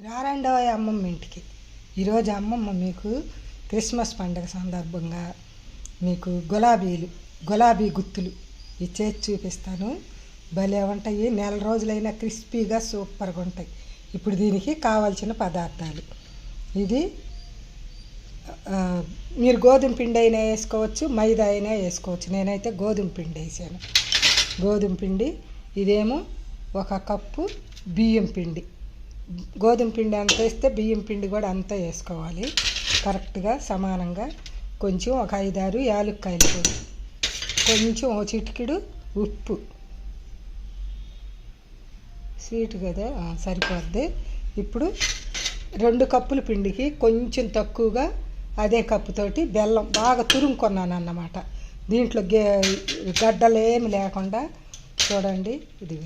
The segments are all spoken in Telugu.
రారండవ అమ్మమ్మ ఇంటికి. ఈరోజు అమ్మమ్మ మీకు క్రిస్మస్ పండుగ సందర్భంగా మీకు గులాబీలు గులాబీ గుత్తులు ఇచ్చేసి చూపిస్తాను. భలే ఉంటాయి. నెల రోజులైనా క్రిస్పీగా సూపర్గా ఉంటాయి. ఇప్పుడు దీనికి కావాల్సిన పదార్థాలు. ఇది మీరు గోధుమ పిండి అయినా వేసుకోవచ్చు మైదా అయినా వేసుకోవచ్చు. నేనైతే గోధుమ పిండి వేసాను. గోధుమ పిండి ఇదేమో ఒక కప్పు బియ్యం పిండి. గోధుమ పిండి అంత వేస్తే బియ్యం పిండి కూడా అంతా వేసుకోవాలి. కరెక్ట్గా సమానంగా కొంచెం ఒక ఐదారు యాలుక్కాయలు పొడి కొంచెం ఒక చిటికెడు ఉప్పు. స్వీట్ కదా? సరిపోద్ది. ఇప్పుడు రెండు కప్పుల పిండికి కొంచెం తక్కువగా అదే కప్పుతోటి బెల్లం బాగా తురుముకున్నాను అన్నమాట దీంట్లో గే గడ్డలేమి లేకుండా చూడండి. ఇది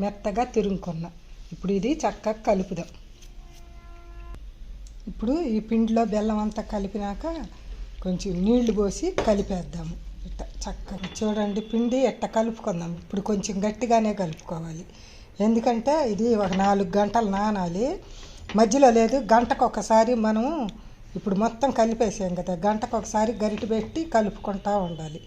మెత్తగా తురుముకున్నా. ఇప్పుడు ఇది చక్కగా కలుపుదాం. ఇప్పుడు ఈ పిండిలో బెల్లం అంతా కలిపినాక కొంచెం నీళ్ళు పోసి కలిపేద్దాము. ఇట్ట చక్కగా. చూడండి పిండి ఎట్ట కలుపుకుందాం. ఇప్పుడు కొంచెం గట్టిగానే కలుపుకోవాలి. ఎందుకంటే ఇది ఒక నాలుగు గంటలు నానాలి. మధ్యలో లేదు గంటకు ఒకసారి మనం ఇప్పుడు మొత్తం కలిపేసాం కదా. గంటకు ఒకసారి గరిటె పెట్టి కలుపుకుంటూ ఉండాలి.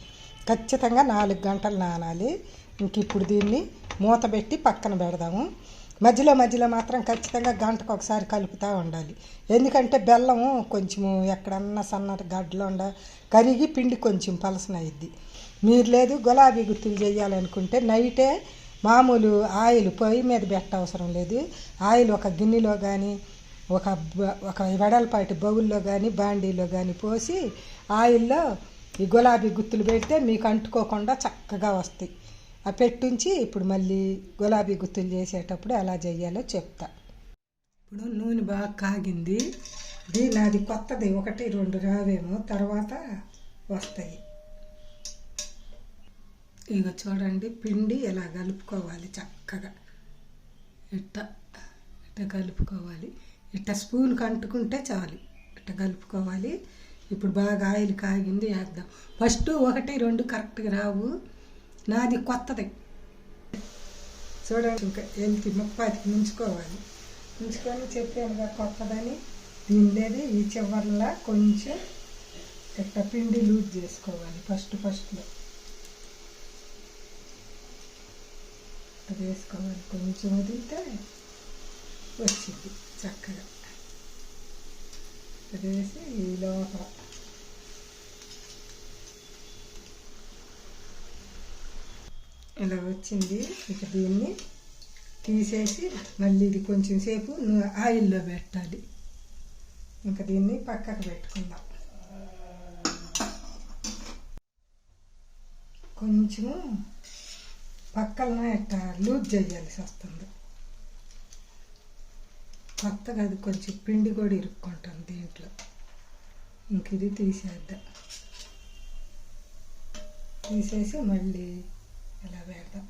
ఖచ్చితంగా నాలుగు గంటలు నానాలి. ఇంక ఇప్పుడు దీన్ని మూత పెట్టి పక్కన పెడదాము. మధ్యలో మధ్యలో మాత్రం ఖచ్చితంగా గంటకు ఒకసారి కలుపుతూ ఉండాలి. ఎందుకంటే బెల్లము కొంచెము ఎక్కడన్నా సన్నటి గడ్డలు ఉండ కరిగి పిండి కొంచెం పలసన అయింది మీరు లేదు గులాబీ గుత్తులు చేయాలనుకుంటే నైటే మామూలు ఆయిల్ పొయ్యి మీద పెట్ట అవసరం లేదు. ఆయిల్ ఒక గిన్నెలో కానీ ఒక ఒక వెడల్పాటి బౌల్లో కానీ బాండీలో కానీ పోసి ఆయిల్లో ఈ గులాబీ గుత్తులు పెడితే మీకు అంటుకోకుండా చక్కగా వస్తాయి. ఆ పెట్టుంచి ఇప్పుడు మళ్ళీ గులాబీ గుత్తులు చేసేటప్పుడు ఎలా చేయాలో చెప్తా. ఇప్పుడు నూనె బాగా కాగింది. ఇది నాది కొత్తది. ఒకటి రెండు రావేమో. తర్వాత వస్తాయి. ఇక చూడండి పిండి ఇలా కలుపుకోవాలి చక్కగా. ఇట్ట ఇట్ట కలుపుకోవాలి? ఇట్ట స్పూన్ కంటుకుంటే చాలు. ఇట్ట కలుపుకోవాలి? ఇప్పుడు బాగా ఆయిల్ కాగింది వేద్దాం. ఫస్ట్ ఒకటి రెండు కరెక్ట్గా రావు. నాది కొత్తది. చూడండి ఇంకా వెళ్తే ముప్పాతికి ముంచుకోవాలి. ముంచుకొని చెప్పానుగా కొత్తదని దీని లేదు ఈ చివరిలా కొంచెం ఇట్ట పిండి లూజ్ చేసుకోవాలి ఫస్ట్ ఫస్ట్లో అది వేసుకోవాలి. కొంచెం వదిలితే వచ్చింది చక్కగా. అది వేసి ఈ లోపల ఇలా వచ్చింది. ఇక దీన్ని తీసేసి మళ్ళీ ఇది కొంచెం సేపు నువ్వు ఆయిల్లో పెట్టాలి. ఇంకా దీన్ని పక్కకు పెట్టుకుందాం. కొంచెము పక్కన ఇట్ట లూజ్ చేయాల్సి వస్తుంది. కొత్తగా అది కొంచెం పిండి కూడా ఇరుక్కుంటుంది దీంట్లో. ఇంక ఇది తీసేద్దాం. తీసేసి మళ్ళీ ఇలా పెడదాం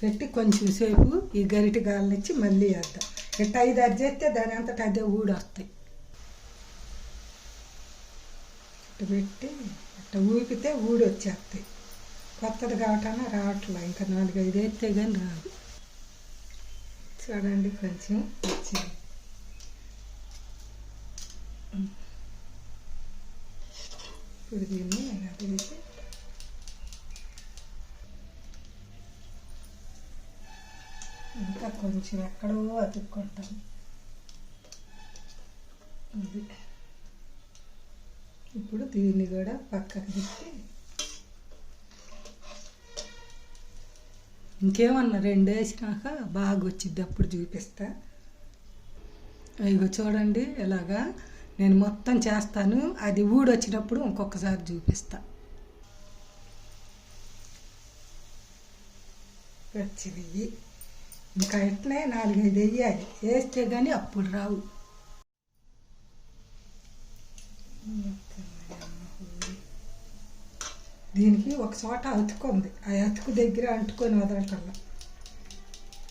పెట్టి కొంచెం సేపు ఈ గరిటి గాలనిచ్చి మళ్ళీ వేద్దాం. ఇట్ట ఐదు ఆరు చేస్తే దాని అంతటా అదే ఊడొస్తాయి ఇట్ట పెట్టి ఇట్ట ఊపితే ఊడి వచ్చేస్తాయి. కొత్తది కావటాన రావట్లే ఇంకా నాలుగు ఐదు వేస్తే కానీ రాదు. చూడండి కొంచెం వచ్చింది. ఇప్పుడు దీన్ని ఇలా తీసి ఇంకా కొంచెం ఎక్కడో అతుక్కుంటాం. అది. ఇప్పుడు దీన్ని కూడా పక్కకు పెట్టి ఇంకేమన్నా రెండు వేసినాక బాగా వచ్చిద్ది అప్పుడు చూపిస్తా. ఇగో చూడండి ఇలాగా నేను మొత్తం చేస్తాను. అది ఊడొచ్చినప్పుడు ఇంకొకసారి చూపిస్తా. వచ్చినాయి ఇంకా ఎట్లే నాలుగైదు వేయాలి. వేస్తే కానీ అప్పుడు రావు. దీనికి ఒక చోట అతుకుంది. ఆ అతుకు దగ్గర అంటుకొని వదలటల్లా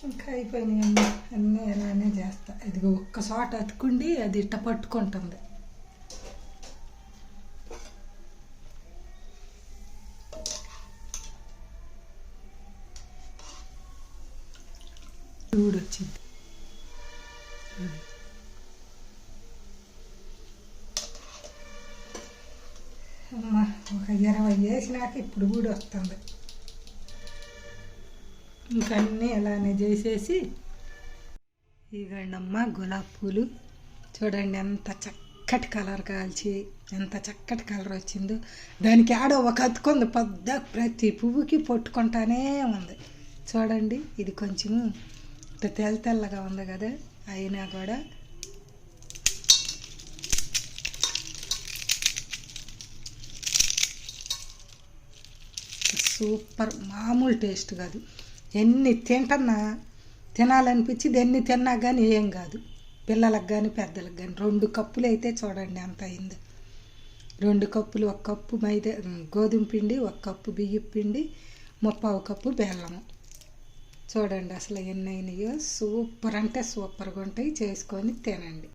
ఇంకా అయిపోయినాయి అన్నీ. అన్నీ అలానే చేస్తా. ఇది ఒక్క చోట అతుకుండి అది ఇట్ట పట్టుకుంటుంది. చూడొచ్చింది. అమ్మ ఒక ఇరవై చేసినాక ఇప్పుడు కూడా వస్తుంది. ఇంకన్నీ అన్నీ అలానే చేసేసి ఇగండమ్మ గులాబీ పూలు. చూడండి ఎంత చక్కటి కలర్ కాల్చి ఎంత చక్కటి కలర్ వచ్చిందో. దానికి ఆడో ఒక అతుకుంది పెద్ద ప్రతి పువ్వుకి పొట్టుకుంటానే ఉంది. చూడండి ఇది కొంచెము ఇంత తెల్ల తెల్లగా ఉంది కదా అయినా కూడా సూపర్ మామూలు టేస్ట్ కాదు. ఎన్ని తింటున్నా తినాలనిపించింది ఎన్ని తిన్నా కానీ ఏం కాదు. పిల్లలకు కానీ పెద్దలకు కానీ రెండు కప్పులు అయితే చూడండి అంత అయింది. రెండు కప్పులు ఒక కప్పు మైదా గోధుమ పిండి ఒక కప్పు బియ్యం పిండి ముప్పావు కప్పు బెల్లము. చూడండి అసలు ఎన్ని అయినాయో. సూపర్ అంటే సూపర్గా ఉంటాయి. చేసుకొని తినండి.